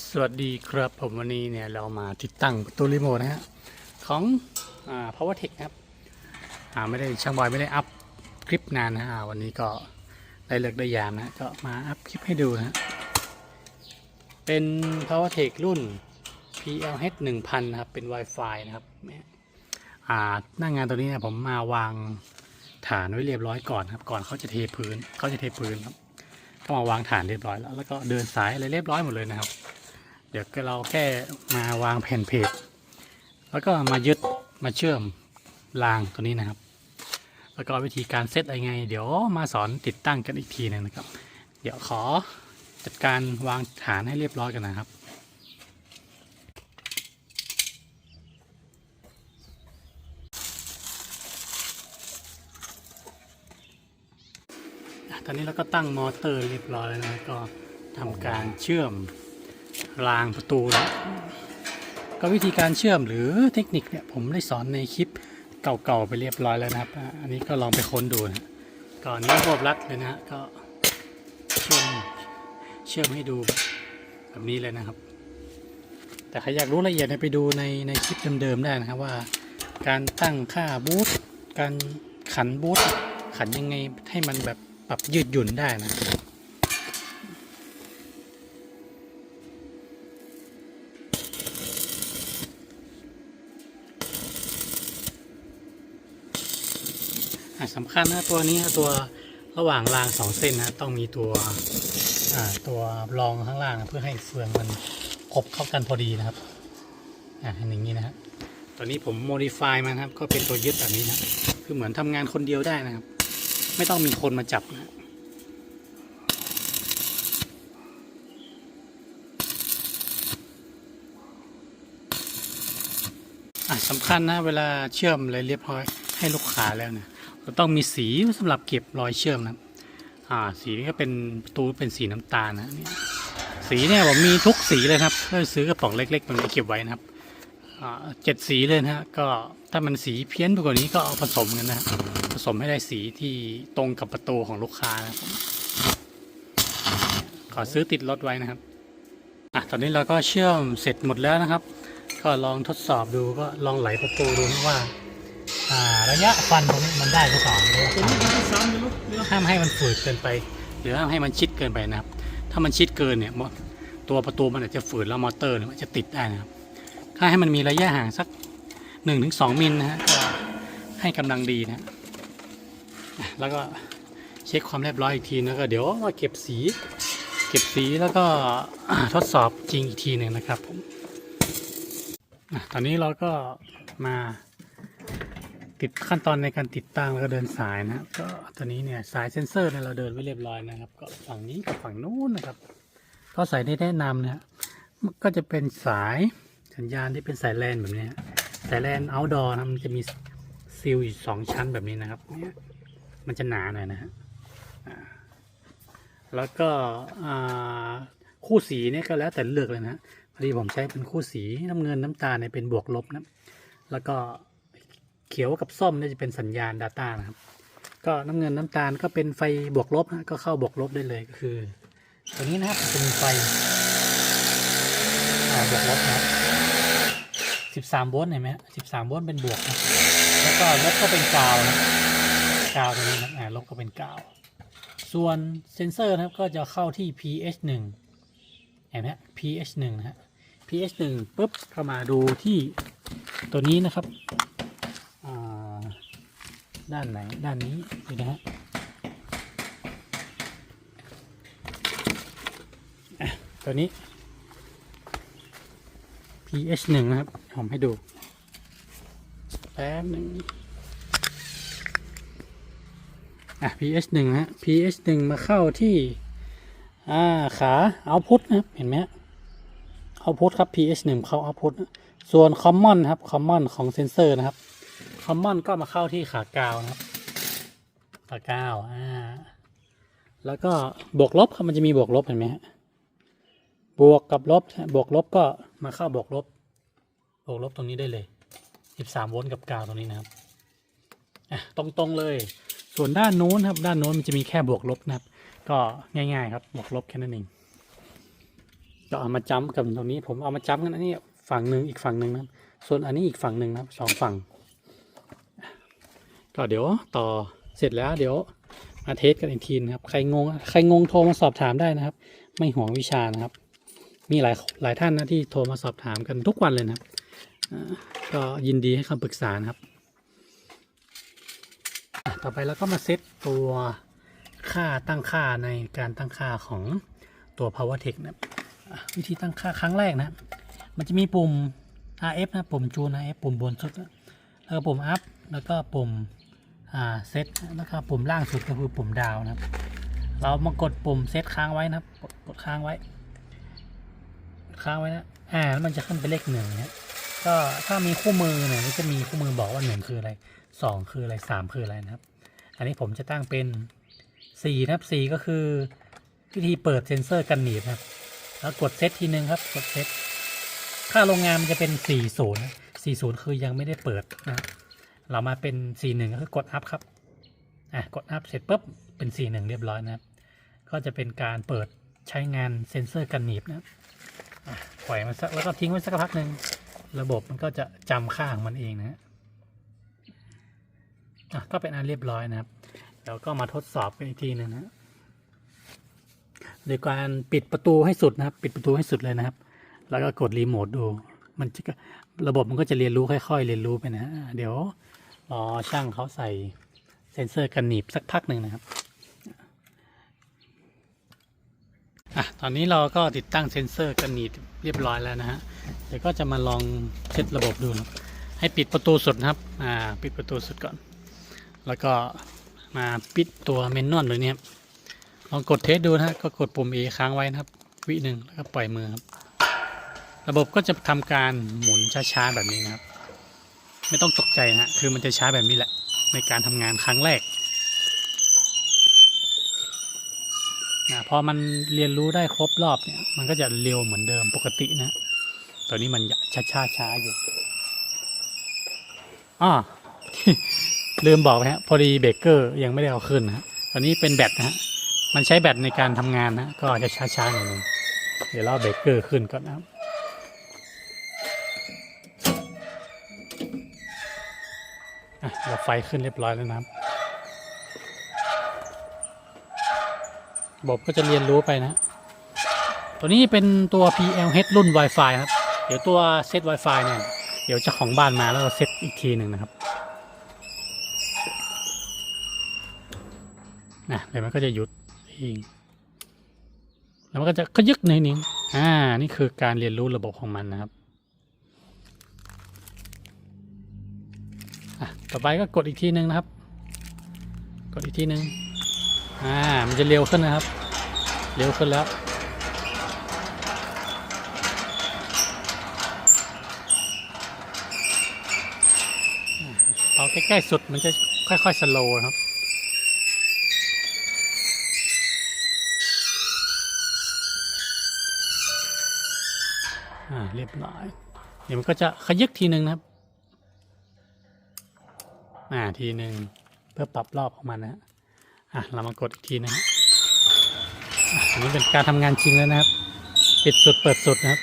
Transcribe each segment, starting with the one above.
สวัสดีครับผมวันนี้เนี่ยเรามาติดตั้งประตูรีโมทนะฮะของอ่า PowerTech ครับอ่าไม่ได้ช่างบอยไม่ได้อัพคลิปนานนะอ่าวันนี้ก็ได้เลิกได้ยามนะก็มาอัพคลิปให้ดูนะฮะเป็น PowerTech รุ่น PLH 1000นะครับเป็น Wi-Fi นะครับอ่าหน้างานตัวนี้เนี่ยผมมาวางฐานไว้เรียบร้อยก่อนครับ ก่อนเขาจะเทพื้นเขาจะเทพื้นครับก็มาวางฐานเรียบร้อยแล้ว แล้วก็เดินสายอะไรเรียบร้อยหมดเลยนะครับ เดี๋ยวเราแค่มาวางแผ่นเพจแล้วก็มายึดมาเชื่อมรางตัวนี้นะครับ แล้วก็วิธีการเซตอะไรไง เดี๋ยวมาสอนติดตั้งกันอีกทีหนึงนะครับ เดี๋ยวขอจัดการวางฐานให้เรียบร้อยกันนะครับตอนนี้เราก็ตั้งมอเตอร์เรียบร้อยแล้วนะก็ทำการเชื่อม รางประตูนะก็วิธีการเชื่อมหรือเทคนิคเนี่ยผมได้สอนในคลิปเก่าๆไปเรียบร้อยแล้วนะครับ อันนี้ก็ลองไปค้นดูนะก่อนนี้รวบรัดเลยนะฮะก็เชื่อมเชื่อมให้ดูแบบนี้เลยนะครับ แต่ใครอยากรู้ละเอียดเนี่ยไปดูในในคลิปเดิมๆได้นะครับว่าการตั้งค่าบูทการขันบูทขันยังไงให้มันแบบปรับยืดหยุ่นได้นะ สำคัญนะตัวนี้ตัวระหว่างรางสองเส้นนะต้องมีตัวตัวรองข้างล่างเพื่อให้เฟืองมันครบเข้ากันพอดีนะครับอะอย่างนี้นะครับตัวนี้ผมโมดิฟายมันครับ ก็เป็นตัวยึดแบบนี้นะคือเหมือนทำงานคนเดียวได้นะครับ ไม่ต้องมีคนมาจับนะอะสำคัญนะเวลาเชื่อมอะไรเรียบร้อยให้ลูกค้าแล้วนี่ย เราต้องมีสีสำหรับเก็บรอยเชื่อมนะอ่าสีนี้ก็เป็นประตูเป็นสีน้ำตาลนะนี่สีเนี่ยผมมีทุกสีเลยครับก็ซื้อกระป๋องเล็กๆมันเก็บไว้นะครับอ่าเจ็ดสีเลยนะฮะก็ถ้ามันสีเพี้ยนไปกว่านี้ก็เอาผสมกันนะผสมให้ได้สีที่ตรงกับประตูของลูกค้านะครับขอซื้อติดรถไว้นะครับอะตอนนี้เราก็เชื่อมเสร็จหมดแล้วนะครับ ก็ลองทดสอบดูก็ลองไหลประตูดูว่า ระยะฟันตรงนี้มันได้หรือเปล่าห้ามให้มันฝืดเกินไป หรือห้ามให้มันชิดเกินไปนะครับ ถ้ามันชิดเกินเนี่ยมอตัวประตูมันอาจจะฝืดแล้วมอเตอร์เนี่ยมันจะติดได้นะครับถ้าให้มันมีระยะห่างสัก1นถึงสมิลนะฮะก็ให้กำลังดีนะอะแล้วก็เช็คความเรียบร้อยอีกทีนะก็เดี๋ยวมาเก็บสี เก็บสีแล้วก็อ่าทดสอบจริงอีกทีหนึ่งนะครับผมอะตอนนี้เราก็มา ติดขั้นตอนในการติดตั้งแล้วก็เดินสายนะก็ตอนนี้เนี่ยสายเซ็นเซอร์เนี่ยเราเดินไว้เรียบร้อยนะครับ ก็ฝั่งนี้กับฝั่งนู้นนะครับ ก็สายที่แนะนำนะฮะก็จะเป็นสายสัญญาณที่เป็นสายแลนแบบนี้สายแลน outdoor นะมันจะมีซีลอยู่สองชั้นแบบนี้นะครับเนี่ยมันจะหนาหน่อยนะฮะแล้วก็คู่สีเนี่ยก็แล้วแต่เลือกเลยนะพอดีผมใช้เป็นคู่สีน้ำเงินน้ำตาลเนี่ยเป็นบวกลบนะแล้วก็ เขียวกับส้มนี่จะเป็นสัญญาณ Data นะครับ ก็น้ำเงินน้ำตาลก็เป็นไฟบวกลบนะก็เข้าบวกลบได้เลยก็คือ ตัวนี้นะครับจะมีไฟบวกลบนะครับ13โวลต์เห็นไหมฮะ13โวลต์เป็นบวกนะแล้วก็ลบก็เป็นกาวนะกาวตัวนี้นะอ่าลบก็เป็นกาว ส่วนเซนเซอร์นะครับก็จะเข้าที่ pH 1เห็นไหม pH 1นะฮะ pH 1ปุ๊บเข้ามาดูที่ตัวนี้นะครับ ด้านไหนด้านนี้ดูนะฮะตัวนี้ pH 1นะครับผมให้ดูแป๊บหนึ่งอะ pH 1นะฮะ pH 1มาเข้าที่อ่าขาเอาพุทนะครับเห็นไหมเอาพุทครับ pH 1เข้าเอาพุทส่วน common ครับ common ของเซนเซอร์นะครับ common ก็มาเข้าที่ขากาวนะครับขากาวอ่าแล้วก็บวกลบครับมันจะมีบวกลบเห็นไหมฮะบวกกับลบบวกลบก็มาเข้าบวกลบบวกลบตรงนี้ได้เลย 13 โวลต์กับกาวตรงนี้นะครับอะตรงๆเลย ส่วนด้านนู้นครับ ด้านโน้นมันจะมีแค่บวกลบนะครับ ก็ง่ายๆครับบวกลบแค่นั้นเองก็เอามาจ้ำกับตรงนี้ ผมเอามาจ้ำกันอันนี้ฝั่งหนึ่งอีกฝั่งหนึ่งนะส่วนอันนี้อีกฝั่งหนึ่งนะครับสองฝั่ง ก็เดี๋ยวต่อเสร็จแล้วเดี๋ยวมาเทสกันอีกทีนะครับใครงงใครงงโทรมาสอบถามได้นะครับ ไม่ห่วงวิชานะครับ มีหลายหลายท่านนะที่โทรมาสอบถามกันทุกวันเลยนะครับก็ยินดีให้คำปรึกษานะครับ ต่อไปเราก็มาเซตตัวค่าตั้งค่าในการตั้งค่าของตัว PowerTech นะครับอะวิธีตั้งค่าครั้งแรกนะ มันจะมีปุ่ม RF นะ ปุ่มจูน RF ปุ่มบนสุด แล้วก็ปุ่ม up แล้วก็ปุ่ม เซตแล้วก็ปุ่มล่างสุดก็คือปุ่มดาวนะครับ เรามากดปุ่มเซตค้างไว้นะครับ กดค้างไว้ ค้างไว้นะอ่าแล้วมันจะขึ้นเป็นเลขหนึ่งเนี่ยก็ถ้ามีคู่มือเนี่ยมันจะมีคู่มือบอกว่าหนึ่งคืออะไรสองคืออะไรสามคืออะไรนะครับ อันนี้ผมจะตั้งเป็นสี่นะครับสี่ก็คือวิธีเปิดเซ็นเซอร์กันหนีบนะครับ แล้วกดเซตทีนึงครับ กดเซตค่าโรงงานมันจะเป็นสี่ศูนย์สี่ศูนย์คือยังไม่ได้เปิดนะครับ เรามาเป็นสี่หนึ่งก็คือกดอัพครับ อะ กดอัพเสร็จปุ๊บ เป็นสี่หนึ่งเรียบร้อยนะครับ ก็จะเป็นการเปิดใช้งานเซ็นเซอร์กันหนีบนะครับปล่อยมันสักแล้วก็ทิ้งไว้สักพักหนึ่งระบบมันก็จะจำค่าของมันเองนะฮะอะก็เป็นอันเรียบร้อยนะครับ แล้วก็มาทดสอบกันอีกทีหนึ่งนะฮะโดยการปิดประตูให้สุดนะครับ ปิดประตูให้สุดเลยนะครับ แล้วก็กดรีโมทดู มันจะระบบมันก็จะเรียนรู้ค่อย ๆ เรียนรู้ไปนะฮะเดี๋ยว รอช่างเขาใส่เซ็นเซอร์กันหนีบสักพักหนึ่งนะครับอะตอนนี้เราก็ติดตั้งเซ็นเซอร์กันหนีบเรียบร้อยแล้วนะฮะเดี๋ยวก็จะมาลองเช็ดระบบดูนะครับให้ปิดประตูสุดนะครับอ่าปิดประตูสุดก่อน แล้วก็มาปิดตัวเมนนวลเลยเนี่ยครับลองกดเทสดูนะฮะก็กดปุ่ม A ค้างไว้นะครับ วิหนึ่งแล้วก็ปล่อยมือครับ ระบบก็จะทำการหมุนช้าๆแบบนี้นะครับ ไม่ต้องตกใจนะฮะคือมันจะช้าแบบนี้แหละ ในการทำงานครั้งแรกนะพอมันเรียนรู้ได้ครบรอบเนี่ย มันก็จะเร็วเหมือนเดิมปกตินะตอนนี้มันช้าช้าช้าๆอยู่อ้อลืมบอกไปฮะพอดีเบเกอร์ยังไม่ได้เอาขึ้นนะฮะตอนนี้เป็นแบตนะฮะมันใช้แบตในการทำงานนะก็จะช้าช้าๆหน่อยหนึงเดี๋ยวเราเบเกอร์ขึ้นก่อนนะครับ อะเราไฟขึ้นเรียบร้อยแล้วนะครับระบบก็จะเรียนรู้ไปนะ ตัวนี้เป็นตัว PLH รุ่น Wi-Fi ครับ เดี๋ยวตัวเซต Wi-Fi เนี่ย เดี๋ยวจ้าของบ้านมาแล้วเราเซตอีกทีหนึ่งนะครับนะเดี๋ยวมันก็จะหยุดเอง แล้วมันก็จะขยึกหน่งอ่า นี่คือการเรียนรู้ระบบของมันนะครับ อะต่อไปก็กดอีกทีหนึ่งนะครับ กดอีกทีหนึ่งอ่ามันจะเร็วขึ้นนะครับ เร็วขึ้นแล้วเอาใกล้ๆสุดมันจะค่อยๆสโลว์ครับอ่าเรียบร้อย เดี๋ยวมันก็จะขยึกทีหนึ่งนะครับ อ่าทีหนึ่งเพื่อปรับรอบของมันนะฮะอะเรามากดอีกทีนะฮะอะอันนี้เป็นการทำงานจริงแล้วนะครับ ปิดสุดเปิดสุดนะครับ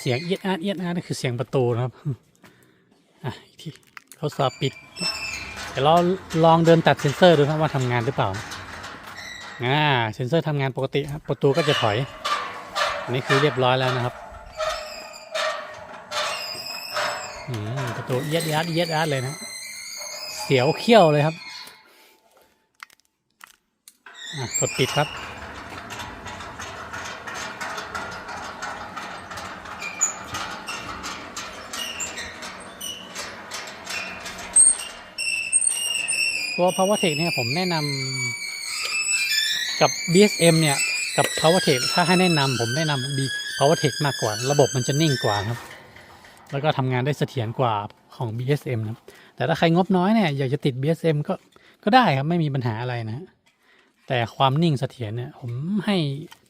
เสียงเอียดอาดเอียดอาดนี่คือเสียงประตูนะครับ อะ อีกทีทดสอบปิด เดี๋ยวเราลองเดินตัดเซนเซอร์ดูครับว่าทำงานหรือเปล่าอ่าเซนเซอร์ทำงานปกติครับประตูก็จะถอยอันนี้คือเรียบร้อยแล้วนะครับประตูเอียดยัดเอียดยัดเลยนะเสียวเขี้ยวเลยครับกดปิดครับ ตัว PowerTech เนี่ยผมแนะนำกับ BSM เนี่ยกับ PowerTech ถ้าให้แนะนำผมแนะนำ B PowerTech มากกว่า ระบบมันจะนิ่งกว่าครับ แล้วก็ทำงานได้เสถียรกว่าของ BSM นะแต่ถ้าใครงบน้อยเนี่ยอยากจะติด BSM ก็ก็ได้ครับไม่มีปัญหาอะไรนะแต่ความนิ่งเสถียรเนี่ยผมให้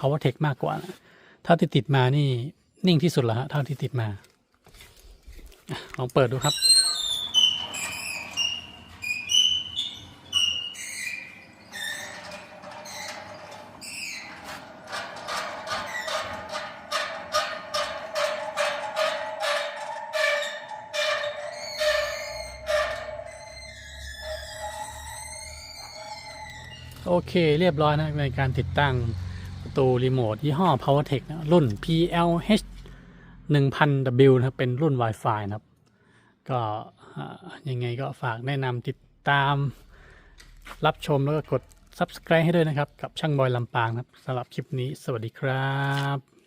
PowerTech มากกว่านะท่าที่ติดมานี่นิ่งที่สุดแล้วฮะเท่าที่ติดมาลองเปิดดูครับ โอเคเรียบร้อยนะในการติดตั้งประตูรีโมทยี่ห้อ PowerTech นะรุ่น PLH 1000W นะครับเป็นรุ่น Wi-Fi นะครับ ก็ยังไงก็ฝากแนะนำติดตามรับชมแล้วก็กด Subscribe ให้ด้วยนะครับ กับช่างบอยลำปางนะครับสำหรับคลิปนี้สวัสดีครับ